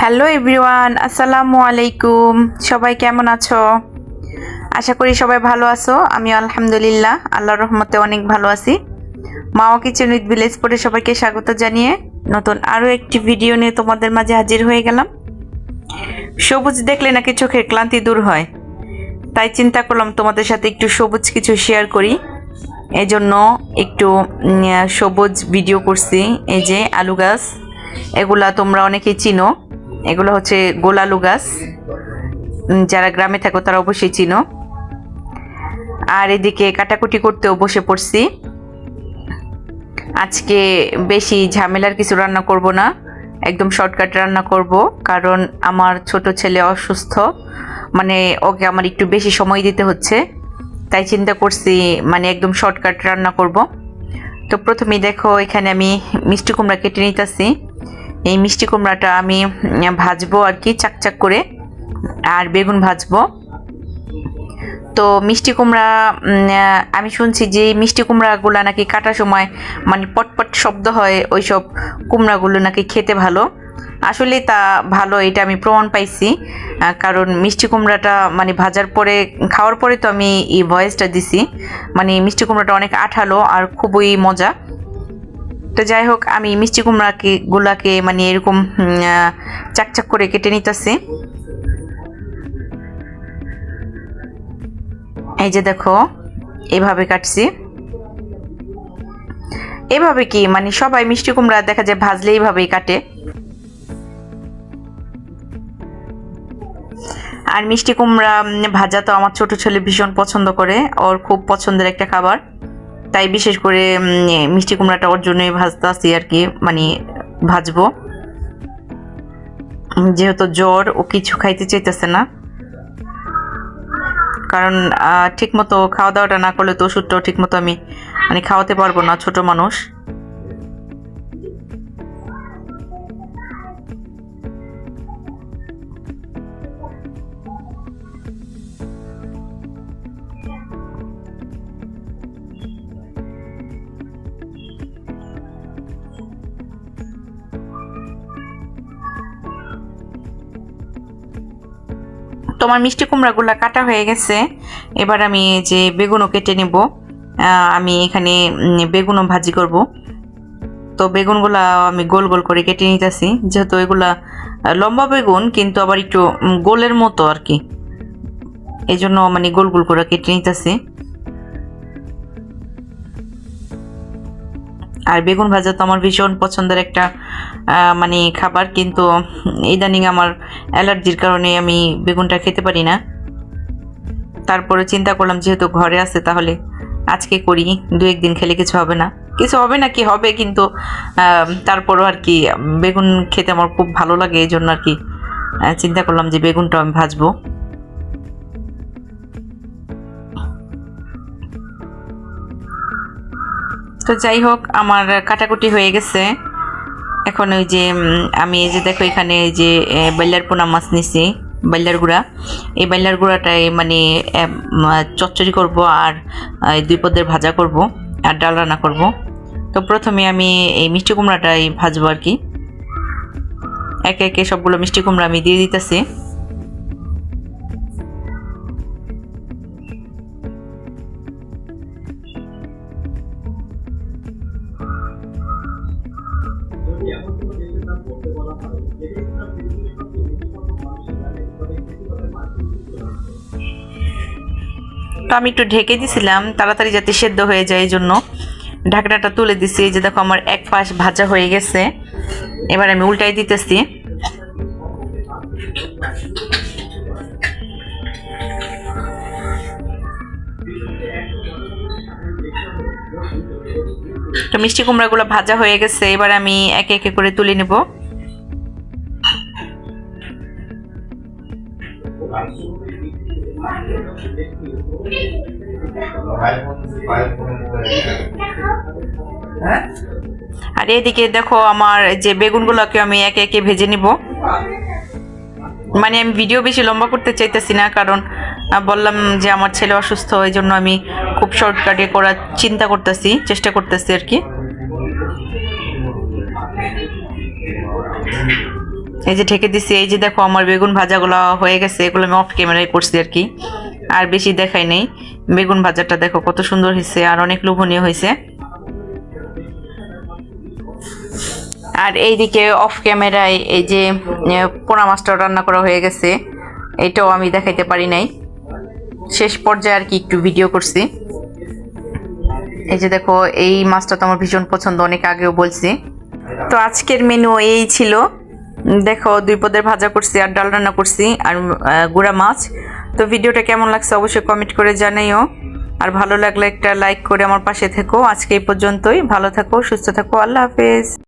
Hello everyone, আসসালামু আলাইকুম। সবাই কেমন আছো? আশা করি সবাই ভালো আছো। আমি আলহামদুলিল্লাহ, আল্লাহর রহমতে অনেক ভালো আছি। মাওয়া কিচেন উইথ ভিলেজ পরে সবাইকে স্বাগত জানিয়ে নতুন আরও একটি ভিডিও নিয়ে তোমাদের মাঝে হাজির হয়ে গেলাম। সবুজ দেখলে নাকি চোখের ক্লান্তি দূর হয়। তাই চিন্তা করলাম তোমাদের সাথে একটু সবুজ কিছু শেয়ার করি। এই জন্য একটু সবুজ ভিডিও করছি। এই যে আলু গাছ, এগুলা তোমরা অনেকেই চিনো। এগুলো হচ্ছে গোলালু গাছ। যারা গ্রামে থাকো তারা অবশ্যই চিনো। আর এদিকে কাটাকুটি করতেও বসে পড়ছি। আজকে বেশি ঝামেলার কিছু রান্না করব না। একদম শর্টকাট রান্না করব, কারণ আমার ছোট ছেলে অসুস্থ। মানে ওকে আমার একটু বেশি সময় দিতে হচ্ছে। তাই চিন্তা করছি মানে একদম শর্টকাট রান্না করব। তো প্রথমেই দেখো, এখানে আমি মিষ্টি কুমড়া কেটে নিতেছি। এই মিষ্টি কুমড়াটা আমি ভাজবো আর কি, চাকচাক করে, আর বেগুন ভাজবো। তো মিষ্টি কুমড়া আমি শুনছি যে মিষ্টি কুমড়াগুলো নাকি কাটার সময় মানে পটপট শব্দ হয়, ওইসব কুমড়াগুলো নাকি খেতে ভালো। আসলে তা ভালো, এটা আমি প্রমাণ পাইছি কারণ মিষ্টি কুমড়াটা মানে ভাজার পরে, খাওয়ার পরে তো আমি এই ভয়েসটা দিছি। মানে মিষ্টি কুমড়াটা অনেক আঠালো আর খুবই মজা। তো যাই হোক, আমি মিষ্টি কুমড়াকে, গুলাকে মানে এরকম চাকচাক করে কেটে নিতেছি। এই যে দেখো, এভাবে কাটছি। এভাবে কি? মানে সবাই মিষ্টি কুমড়া দেখা যায় ভাজলে এইভাবেই কাটে। আর মিষ্টি কুমড়া ভাজা তো আমার ছোট ছেলে ভীষণ পছন্দ করে, ওর খুব পছন্দের একটা খাবার। তাই বিশেষ করে মিষ্টি কুমড়াটা ওর জন্যই ভাজতে আসি আর কি মানে ভাজবো। যেহেতু জ্বর, ও কিছু খাইতে চাইতেছে না। কারণ ঠিক মতো খাওয়া দাওয়াটা না করলে তো ওষুধটাও ঠিক মতো আমি মানে খাওয়াতে পারব না, ছোট মানুষ। তোমার মিষ্টি কুমড়াগুলো কাটা হয়ে গেছে। এবার আমি যে বেগুনও কেটে নেব। আমি এখানে বেগুনও ভাজি করব। তো বেগুনগুলা আমি গোল গোল করে কেটে নিতেছি। যেহেতু এগুলা লম্বা বেগুন, কিন্তু আবার একটু গোলের মতো আর কি। এই জন্য মানে গোল গোল করে কেটে নিতেছি। আর বেগুন ভাজা তো আমার ভীষণ পছন্দের একটা মানে খাবার, কিন্তু ইদানিং আমার অ্যালার্জির কারণে আমি বেগুনটা খেতে পারি না। তারপরে চিন্তা করলাম, যেহেতু ঘরে আছে, তাহলে আজকে করি, দু একদিন খেলে কিছু হবে না। কিছু হবে না কি হবে, কিন্তু তারপরও আর কি, বেগুন খেতে আমার খুব ভালো লাগে, এই জন্য আর কি চিন্তা করলাম যে বেগুনটা আমি ভাজবো। তো যাই হোক আমার কাটাকুটি হয়ে গেছে। এখন ওই যে আমি এই যে দেখো এখানে যে এ, বাইলার পোনা মাছ নিছি বাইলার গুঁড়া। এই বাইলার গুঁড়াটাই মানে চচ্চড়ি করব আর দুই পদের ভাজা করব আর ডাল রান্না করব। তো প্রথমে আমি এই মিষ্টি কুমড়াটাই ভাজবো আর কি। একে একে সবগুলো মিষ্টি কুমড়া আমি দিয়ে দিতেছি। তো আমি একটু ঢেকে দিছিলাম, তাড়াতাড়ি যাতে সেদ্ধ হয়ে যায় এই জন্য ঢাকনাটা তুলে দিছি, এই যে দেখো আমার এক পাশ ভাজা হয়ে গেছে। এবার আমি উল্টাই দিতেছি। তো মিষ্টি কুমড়াগুলো ভাজা হয়ে গেছে, এবার আমি একে একে করে তুলে নেব। আর এদিকে দেখো আমার যে বেগুনগুলোকে আমি একে একে ভেজে নিব। মানে আমি ভিডিও বেশি লম্বা করতে চাইতেছি না, কারণ বললাম যে আমার ছেলে অসুস্থ এই জন্য আমি খুব শর্টকাটে করার চিন্তা করতেছি, চেষ্টা করতেছি আর কি। এই যে ঢেকে দিছি, এই যে দেখো আমার বেগুন ভাজাগুলো হয়ে গেছে, এগুলো আমি অফ ক্যামেরায় করছি আর কি। আর বেশি দেখাই নেই। বেগুন ভাজাটা দেখো কত সুন্দর হয়েছে আর অনেক লোভনীয় হয়েছে। আর এইদিকে অফ ক্যামেরায় এই যে পোনা মাছটা রান্না করা হয়ে গেছে। এটাও আমি দেখাইতে পারি নাই। শেষ পর্যায়ে আর কি একটু ভিডিও করছি। এই যে দেখো, এই মাছটা তো আমার ভীষণ পছন্দ, অনেক আগেও বলছি। তো আজকের মেনু এই ছিল। দেখো, দুই পদের ভাজা করছি আর ডাল রান্না করছি আর গুঁড়া মাছ। তো ভিডিওটা কেমন লাগছে অবশ্যই কমেন্ট করে জানাইও আর ভালো লাগলে একটা লাইক করে আমার পাশে থেকো। আজকে এই পর্যন্তই। ভালো থাকো, সুস্থ থাকো। আল্লাহ হাফেজ।